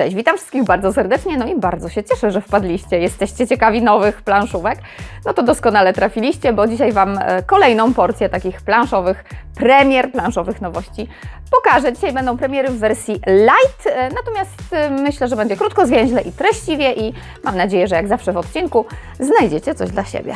Cześć, witam wszystkich bardzo serdecznie, no i bardzo się cieszę, że wpadliście. Jesteście ciekawi nowych planszówek? No to doskonale trafiliście, bo dzisiaj Wam e, kolejną porcję takich planszowych premier, planszowych nowości pokażę. Dzisiaj będą premiery w wersji light, e, natomiast e, myślę, że będzie krótko, zwięźle i treściwie i mam nadzieję, że jak zawsze w odcinku znajdziecie coś dla siebie.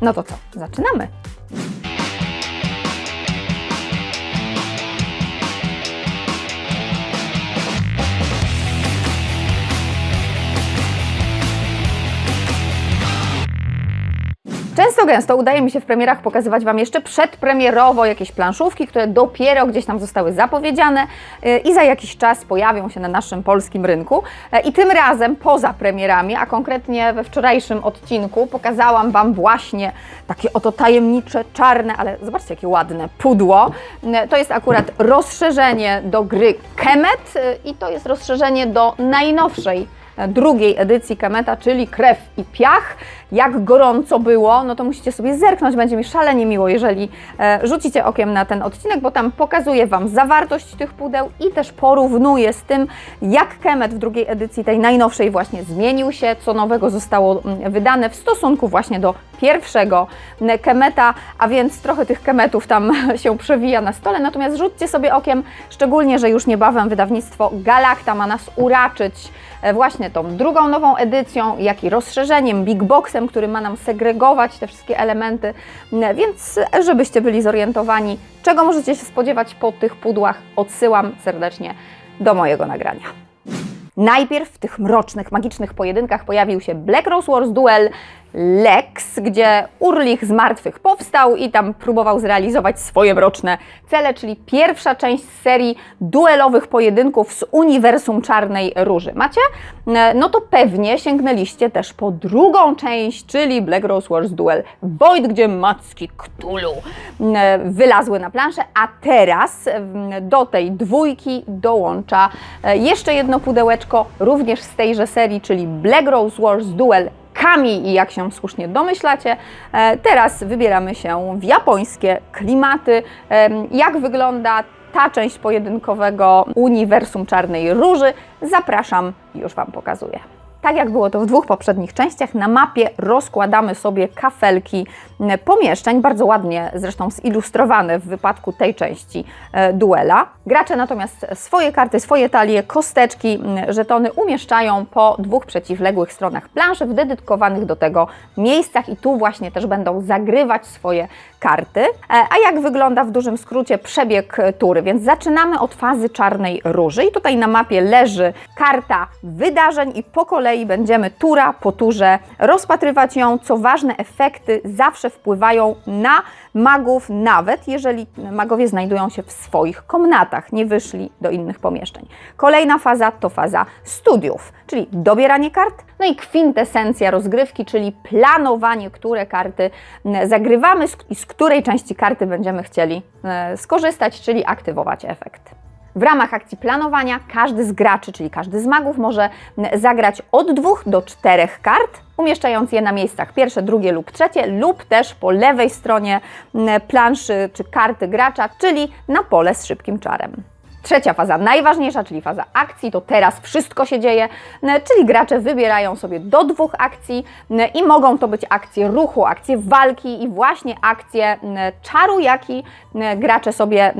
No to co, zaczynamy! Gęsto udaje mi się w premierach pokazywać Wam jeszcze przedpremierowo jakieś planszówki, które dopiero gdzieś tam zostały zapowiedziane yy, i za jakiś czas pojawią się na naszym polskim rynku. Yy, I tym razem poza premierami, a konkretnie we wczorajszym odcinku pokazałam Wam właśnie takie oto tajemnicze, czarne, ale zobaczcie jakie ładne pudło. Yy, To jest akurat rozszerzenie do gry Kemet yy, i to jest rozszerzenie do najnowszej drugiej edycji Kemeta, czyli Krew i Piach. Jak gorąco było, no to musicie sobie zerknąć, będzie mi szalenie miło, jeżeli e, rzucicie okiem na ten odcinek, bo tam pokazuję Wam zawartość tych pudeł i też porównuję z tym, jak Kemet w drugiej edycji, tej najnowszej właśnie zmienił się, co nowego zostało mm, wydane w stosunku właśnie do pierwszego mm, Kemeta, a więc trochę tych Kemetów tam się przewija na stole, natomiast rzućcie sobie okiem, szczególnie, że już niebawem wydawnictwo Galacta ma nas uraczyć e, właśnie tą drugą nową edycją, jak i rozszerzeniem, Big Boxem, który ma nam segregować te wszystkie elementy, więc e, żebyście byli zorientowani, czego możecie się spodziewać po tych pudłach, odsyłam serdecznie do mojego nagrania. Najpierw w tych mrocznych, magicznych pojedynkach pojawił się Black Rose Wars Duel Lex, gdzie Urlich z martwych powstał i tam próbował zrealizować swoje mroczne cele, czyli pierwsza część serii duelowych pojedynków z uniwersum Czarnej Róży. Macie? E, No to pewnie sięgnęliście też po drugą część, czyli Black Rose Wars Duel Void, gdzie macki Cthulhu e, wylazły na planszę, a teraz m, do tej dwójki dołącza e, jeszcze jedno pudełeczko, również z tejże serii, czyli Black Rose Wars Duel I jak się słusznie domyślacie, e, teraz wybieramy się w japońskie klimaty. Jak wygląda ta część pojedynkowego uniwersum Czarnej Róży? Zapraszam, już Wam pokazuję. Tak jak było to w dwóch poprzednich częściach, na mapie rozkładamy sobie kafelki m, pomieszczeń, bardzo ładnie zresztą zilustrowane w wypadku tej części e, duela. Gracze natomiast swoje karty, swoje talie, kosteczki, żetony umieszczają po dwóch przeciwległych stronach planszy w dedykowanych do tego miejscach i tu właśnie też będą zagrywać swoje karty. E, A jak wygląda w dużym skrócie przebieg e, tury? Więc zaczynamy od fazy czarnej róży i tutaj na mapie leży karta wydarzeń i po kolei będziemy tura po turze rozpatrywać ją. Co ważne, efekty zawsze wpływają na magów, nawet jeżeli magowie znajdują się w swoich komnatach, nie wyszli do innych pomieszczeń. Kolejna faza to faza studiów, czyli dobieranie kart, no i kwintesencja rozgrywki, czyli planowanie, które karty zagrywamy i z której części karty będziemy chcieli e, skorzystać, czyli aktywować efekt. W ramach akcji planowania każdy z graczy, czyli każdy z magów, może zagrać od dwóch do czterech kart, umieszczając je na miejscach pierwsze, drugie lub trzecie, lub też po lewej stronie planszy czy karty gracza, czyli na pole z szybkim czarem. Trzecia faza, najważniejsza, czyli faza akcji, to teraz wszystko się dzieje, czyli gracze wybierają sobie do dwóch akcji i mogą to być akcje ruchu, akcje walki i właśnie akcje czaru, jaki gracze sobie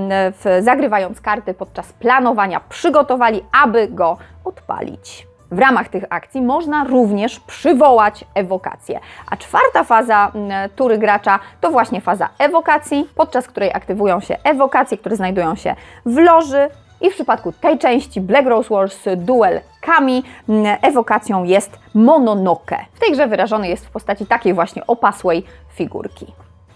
zagrywając karty podczas planowania przygotowali, aby go odpalić. W ramach tych akcji można również przywołać ewokację. A czwarta faza m, tury gracza to właśnie faza ewokacji, podczas której aktywują się ewokacje, które znajdują się w loży. I w przypadku tej części Black Rose Wars Duel Kami m, ewokacją jest Mononoke. W tej grze wyrażony jest w postaci takiej właśnie opasłej figurki.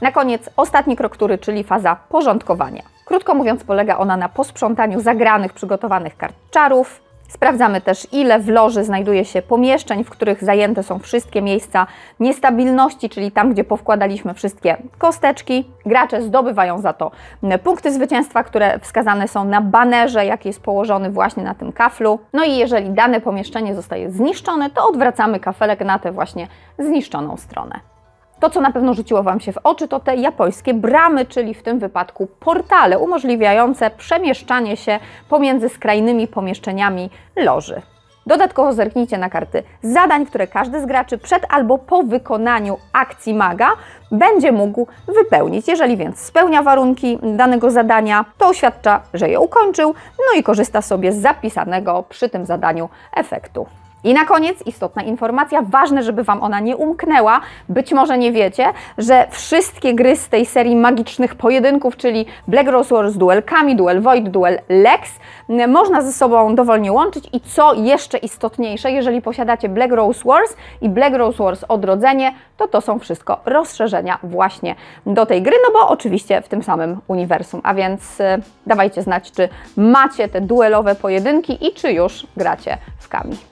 Na koniec ostatni krok tury, czyli faza porządkowania. Krótko mówiąc, polega ona na posprzątaniu zagranych, przygotowanych kart czarów. Sprawdzamy też, ile w loży znajduje się pomieszczeń, w których zajęte są wszystkie miejsca niestabilności, czyli tam, gdzie powkładaliśmy wszystkie kosteczki. Gracze zdobywają za to punkty zwycięstwa, które wskazane są na banerze, jaki jest położony właśnie na tym kaflu. No i jeżeli dane pomieszczenie zostaje zniszczone, to odwracamy kafelek na tę właśnie zniszczoną stronę. To, co na pewno rzuciło Wam się w oczy, to te japońskie bramy, czyli w tym wypadku portale umożliwiające przemieszczanie się pomiędzy skrajnymi pomieszczeniami loży. Dodatkowo zerknijcie na karty zadań, które każdy z graczy przed albo po wykonaniu akcji maga będzie mógł wypełnić. Jeżeli więc spełnia warunki danego zadania, to oświadcza, że je ukończył, no i korzysta sobie z zapisanego przy tym zadaniu efektu. I na koniec istotna informacja, ważne, żeby Wam ona nie umknęła. Być może nie wiecie, że wszystkie gry z tej serii magicznych pojedynków, czyli Black Rose Wars Duel Kami, Duel Void, Duel Lex, można ze sobą dowolnie łączyć i co jeszcze istotniejsze, jeżeli posiadacie Black Rose Wars i Black Rose Wars Odrodzenie, to to są wszystko rozszerzenia właśnie do tej gry, no bo oczywiście w tym samym uniwersum. A więc y, dawajcie znać, czy macie te duelowe pojedynki i czy już gracie w Kami.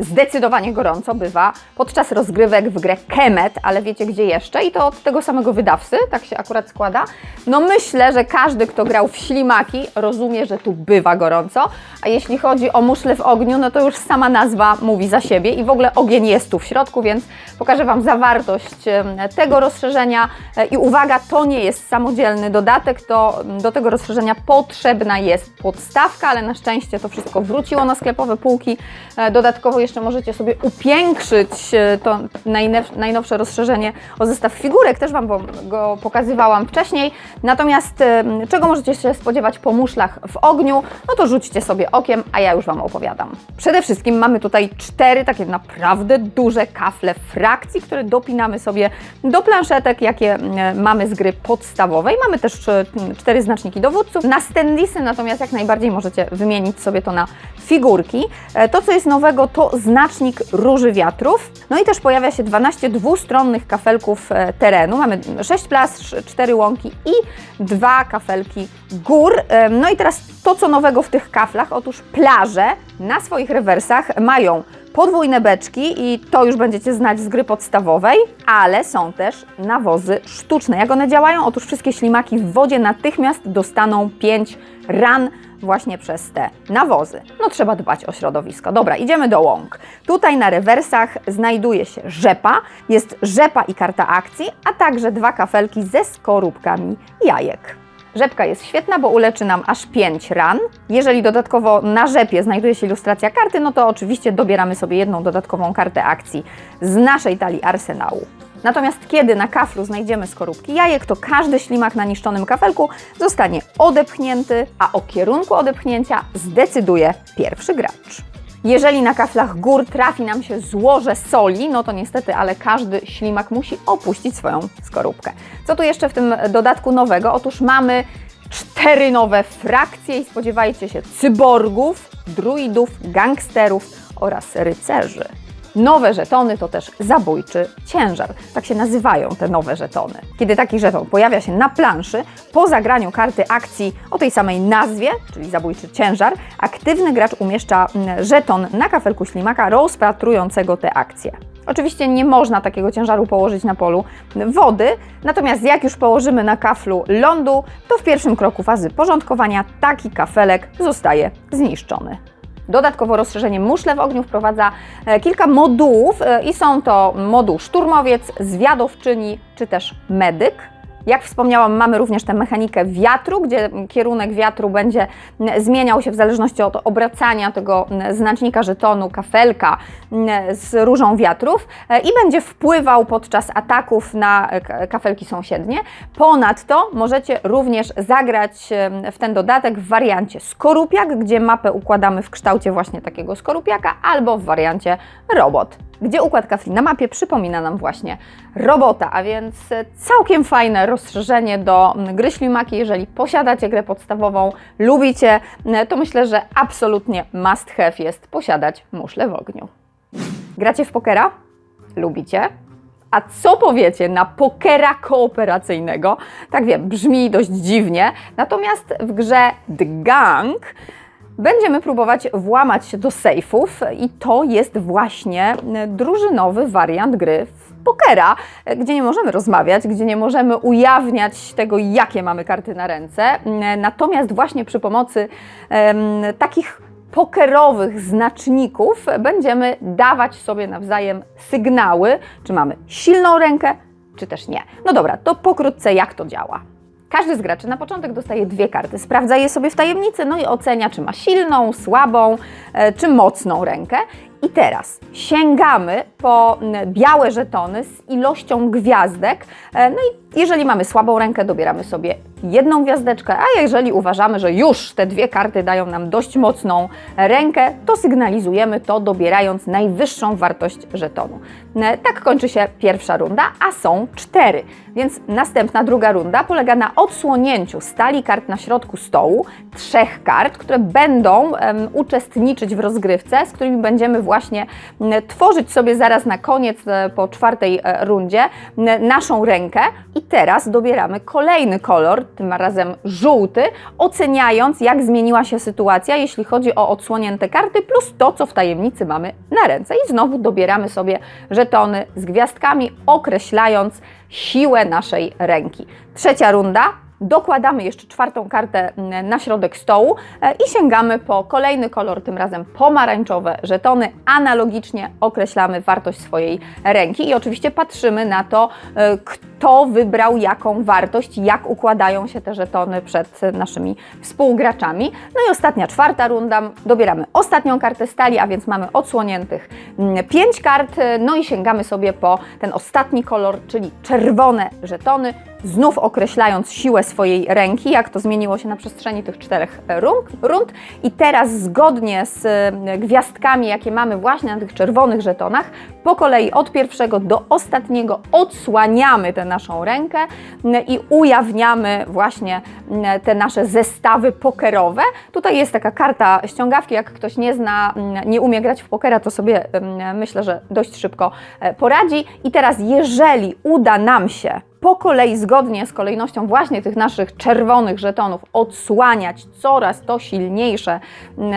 Zdecydowanie gorąco bywa podczas rozgrywek w grę Kemet, ale wiecie gdzie jeszcze? I to od tego samego wydawcy, tak się akurat składa. No myślę, że każdy, kto grał w ślimaki, rozumie, że tu bywa gorąco. A jeśli chodzi o muszle w ogniu, no to już sama nazwa mówi za siebie i w ogóle ogień jest tu w środku, więc pokażę Wam zawartość tego rozszerzenia. E, I uwaga, to nie jest samodzielny dodatek, to do tego rozszerzenia potrzebna jest podstawka, ale na szczęście to wszystko wróciło na sklepowe półki. E, Dodatkowo jeszcze możecie sobie upiększyć e, to najnowsze rozszerzenie o zestaw figurek, też Wam go- pokazywałam wcześniej. Natomiast czego możecie się spodziewać po muszlach w ogniu, no to rzućcie sobie okiem, a ja już Wam opowiadam. Przede wszystkim mamy tutaj cztery takie naprawdę duże kafle frakcji, które dopinamy sobie do planszetek, jakie mamy z gry podstawowej. Mamy też e, cztery znaczniki dowódców. Na standisy natomiast jak najbardziej możecie wymienić sobie to na figurki. E, To, co jest nowego, to znacznik róży wiatrów. No i też pojawia się 12 dwustronnych kafelków e, terenu. Mamy 6 plaż, 4 łąki i dwa kafelki gór. E, No i teraz to, co nowego w tych kaflach, otóż plaże na swoich rewersach mają podwójne beczki i to już będziecie znać z gry podstawowej, ale są też nawozy sztuczne. Jak one działają? Otóż wszystkie ślimaki w wodzie natychmiast dostaną 5 ran właśnie przez te nawozy. No trzeba dbać o środowisko. Dobra, idziemy do łąk. Tutaj na rewersach znajduje się rzepa, jest rzepa i karta akcji, a także dwa kafelki ze skorupkami jajek. Rzepka jest świetna, bo uleczy nam aż 5 ran. Jeżeli dodatkowo na rzepie znajduje się ilustracja karty, no to oczywiście dobieramy sobie jedną dodatkową kartę akcji z naszej talii arsenału. Natomiast kiedy na kaflu znajdziemy skorupki jajek, to każdy ślimak na niszczonym kafelku zostanie odepchnięty, a o kierunku odepchnięcia zdecyduje pierwszy gracz. Jeżeli na kaflach gór trafi nam się złoże soli, no to niestety, ale każdy ślimak musi opuścić swoją skorupkę. Co tu jeszcze w tym dodatku nowego? Otóż mamy cztery nowe frakcje i spodziewajcie się cyborgów, druidów, gangsterów oraz rycerzy. Nowe żetony to też zabójczy ciężar. Tak się nazywają te nowe żetony. Kiedy taki żeton pojawia się na planszy, po zagraniu karty akcji o tej samej nazwie, czyli zabójczy ciężar, aktywny gracz umieszcza mm, żeton na kafelku ślimaka rozpatrującego te akcje. Oczywiście nie można takiego ciężaru położyć na polu wody, natomiast jak już położymy na kaflu lądu, to w pierwszym kroku fazy porządkowania taki kafelek zostaje zniszczony. Dodatkowo rozszerzenie Muszle w ogniu wprowadza e, kilka modułów e, i są to moduł szturmowiec, zwiadowczyni czy też medyk. Jak wspomniałam, mamy również tę mechanikę wiatru, gdzie kierunek wiatru będzie zmieniał się w zależności od obracania tego znacznika żetonu, kafelka m, z różą wiatrów e, i będzie wpływał podczas ataków na e, kafelki sąsiednie. Ponadto możecie również zagrać w ten dodatek w wariancie skorupiak, gdzie mapę układamy w kształcie właśnie takiego skorupiaka, albo w wariancie robot gdzie układ kafli na mapie przypomina nam właśnie robota, a więc e, całkiem fajne rozszerzenie do gry Ślimaki. Jeżeli posiadacie grę podstawową, lubicie, to myślę, że absolutnie must have jest posiadać muszle w ogniu. Gracie w pokera? Lubicie? A co powiecie na pokera kooperacyjnego? Tak wiem, brzmi dość dziwnie, natomiast w grze The Gang Będziemy próbować włamać się do sejfów i to jest właśnie e, drużynowy wariant gry w pokera, e, gdzie nie możemy rozmawiać, gdzie nie możemy ujawniać tego, jakie mamy karty na ręce. E, Natomiast właśnie przy pomocy em, takich pokerowych znaczników będziemy dawać sobie nawzajem sygnały, czy mamy silną rękę, czy też nie. No dobra, to pokrótce jak to działa. Każdy z graczy na początek dostaje dwie karty, sprawdza je sobie w tajemnicy, no i ocenia, czy ma silną, słabą, e, czy mocną rękę. I teraz sięgamy po białe żetony z ilością gwiazdek. E, No i jeżeli mamy słabą rękę, dobieramy sobie jedną gwiazdeczkę, a jeżeli uważamy, że już te dwie karty dają nam dość mocną rękę, to sygnalizujemy to, dobierając najwyższą wartość żetonu. E, Tak kończy się pierwsza runda, a są cztery. Więc następna, druga runda polega na odsłonięciu stali kart na środku stołu, trzech kart, które będą em, uczestniczyć w rozgrywce, z którymi będziemy właśnie m, tworzyć sobie zaraz na koniec, e, po czwartej e, rundzie, m, naszą rękę. I teraz dobieramy kolejny kolor, tym razem żółty, oceniając, jak zmieniła się sytuacja, jeśli chodzi o odsłonięte karty, plus to, co w tajemnicy mamy na ręce. I znowu dobieramy sobie żetony z gwiazdkami, określając siłę naszej ręki. Trzecia runda. Dokładamy jeszcze czwartą kartę mm, na środek stołu e, i sięgamy po kolejny kolor, tym razem pomarańczowe żetony. Analogicznie określamy wartość swojej ręki i oczywiście patrzymy na to, e, kto wybrał jaką wartość, jak układają się te żetony przed naszymi współgraczami. No i ostatnia, czwarta runda. Dobieramy ostatnią kartę stali, a więc mamy odsłoniętych mm, pięć kart, e, no i sięgamy sobie po ten ostatni kolor, czyli czerwone żetony, znów określając siłę swojej ręki, jak to zmieniło się na przestrzeni tych czterech rund. rund. I teraz zgodnie z e, gwiazdkami, jakie mamy właśnie na tych czerwonych żetonach, po kolei od pierwszego do ostatniego odsłaniamy tę naszą rękę i ujawniamy właśnie te nasze zestawy pokerowe. Tutaj jest taka karta ściągawki, jak ktoś nie zna, nie umie grać w pokera, to sobie myślę, że dość szybko e, poradzi. I teraz, jeżeli uda nam się po kolei, zgodnie z kolejnością właśnie tych naszych czerwonych żetonów, odsłaniać coraz to silniejsze mm,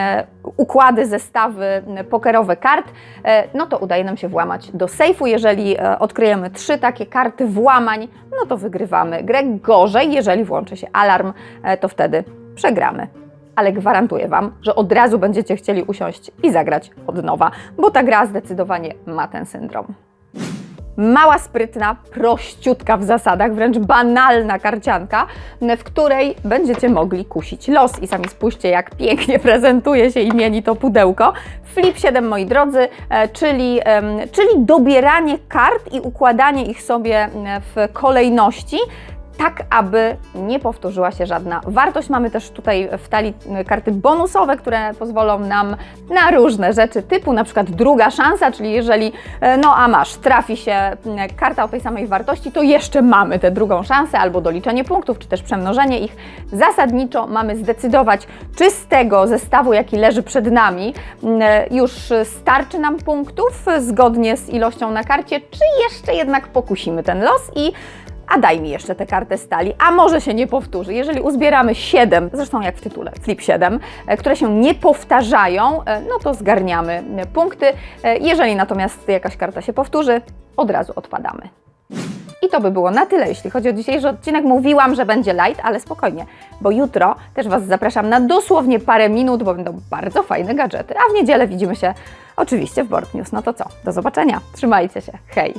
układy, zestawy mm, pokerowe kart, e, no to udaje nam się włamać do sejfu. Jeżeli e, odkryjemy trzy takie karty włamań, no to wygrywamy grę. Gorzej, jeżeli włączy się alarm, e, to wtedy przegramy. Ale gwarantuję Wam, że od razu będziecie chcieli usiąść i zagrać od nowa, bo ta gra zdecydowanie ma ten syndrom. Mała, sprytna, prościutka w zasadach, wręcz banalna karcianka, w której będziecie mogli kusić los. I sami spójrzcie, jak pięknie prezentuje się i to pudełko. Flip 7, moi drodzy, e, czyli, czyli dobieranie kart i układanie ich sobie m, w kolejności, tak aby nie powtórzyła się żadna wartość. Mamy też tutaj w talii y, karty bonusowe, które pozwolą nam na różne rzeczy, typu na przykład druga szansa, czyli jeżeli, e, no a masz, trafi się m, karta o tej samej wartości, to jeszcze mamy tę drugą szansę, albo doliczenie punktów, czy też przemnożenie ich. Zasadniczo mamy zdecydować, czy z tego zestawu, jaki leży przed nami, m, już starczy nam punktów e, zgodnie z ilością na karcie, czy jeszcze jednak pokusimy ten los i a daj mi jeszcze tę kartę stali, a może się nie powtórzy. Jeżeli uzbieramy 7, zresztą jak w tytule, flip 7, e, które się nie powtarzają, e, no to zgarniamy e, punkty. Jeżeli natomiast jakaś karta się powtórzy, od razu odpadamy. I to by było na tyle, jeśli chodzi o dzisiejszy odcinek. Mówiłam, że będzie light, ale spokojnie, bo jutro też Was zapraszam na dosłownie parę minut, bo będą bardzo fajne gadżety, a w niedzielę widzimy się oczywiście w Board News. No to co? Do zobaczenia. Trzymajcie się. Hej!